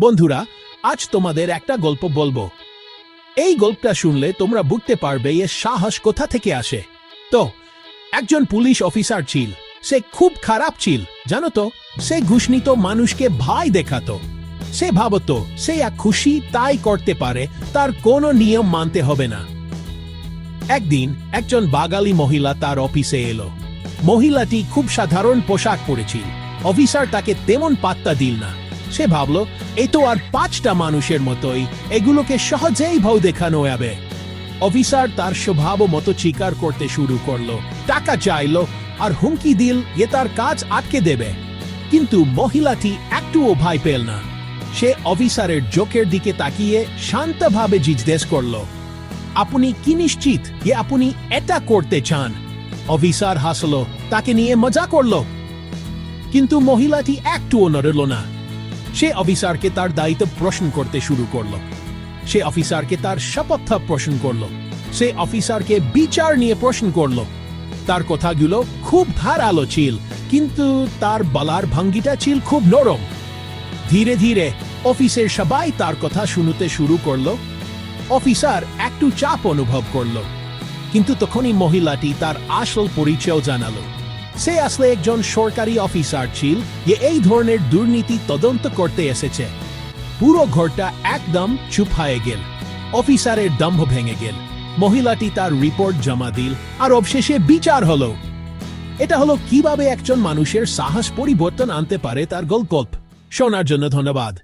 বন্ধুরা, আজ তোমাদের একটা গল্প বলব। এই গল্পটা শুনলে তোমরা বুঝতে পারবে এর সাহস কোথা থেকে আসে। তো, একজন পুলিশ অফিসার ছিল, সে খুব খারাপ ছিল, জানো তো? সে ঘুষ নিত মানুষকে ভাই দেখাতো। সে ভাবতো, সে এক খুশি তাই করতে পারে, তার কোনো নিয়ম মানতে হবে না। একদিন একজন বাঙালি মহিলা তার অফিসে এলো। মহিলাটি খুব সাধারণ পোশাক পরেছিল। অফিসার তাকে তেমন পাত্তা দিল না। সে ভাবল, এ তো আর পাঁচটা মানুষের মতোই। এগুলোকে সহজেই ভাও দেখানো যাবে। অফিসার তার স্বভাব মতো চিকার করতে শুরু করল। টাকা চাইলো আর হুমকি দিল এ তার কাজ আটকে দেবে। কিন্তু মহিলাটি একটুও ভয় পেল না। সে অফিসারের চোখের দিকে তাকিয়ে শান্তভাবে জিজ্ঞেস করল, আপনি কি নিশ্চিত যে আপনি এটা করতে চান? অফিসার হাসলো, তাকে নিয়ে মজা করল। কিন্তু মহিলাটি একটুও নড়ল না। সে অফিসারকে তার দায়িত্ব প্রশ্ন করতে শুরু করল। সে অফিসারকে তার শপথ প্রশ্ন করল। সে অফিসারকে বিচার নিয়ে প্রশ্ন করল। তার কথাগুলো খুব ধারালো ছিল, কিন্তু তার বলার ভঙ্গিটা ছিল খুব নরম। ধীরে ধীরে অফিসের সবাই তার কথা শুনতে শুরু করল। অফিসার একটু চাপ অনুভব করল। কিন্তু তখনই মহিলাটি তার আসল পরিচয় জানালো। সে আসলে একজন সরকারি অফিসার ছিল যে এই ধরনের দুর্নীতি তদন্ত করতে এসেছে। পুরো ঘরটা একদম চুপ হয়ে গেল। অফিসারের দম্ভ ভেঙে গেল। মহিলাটি তার রিপোর্ট জমা দিল আর অবশেষে বিচার হলো। এটা হলো কীভাবে একজন মানুষের সাহস পরিবর্তন আনতে পারে তার গল্প। শোনার জন্য ধন্যবাদ।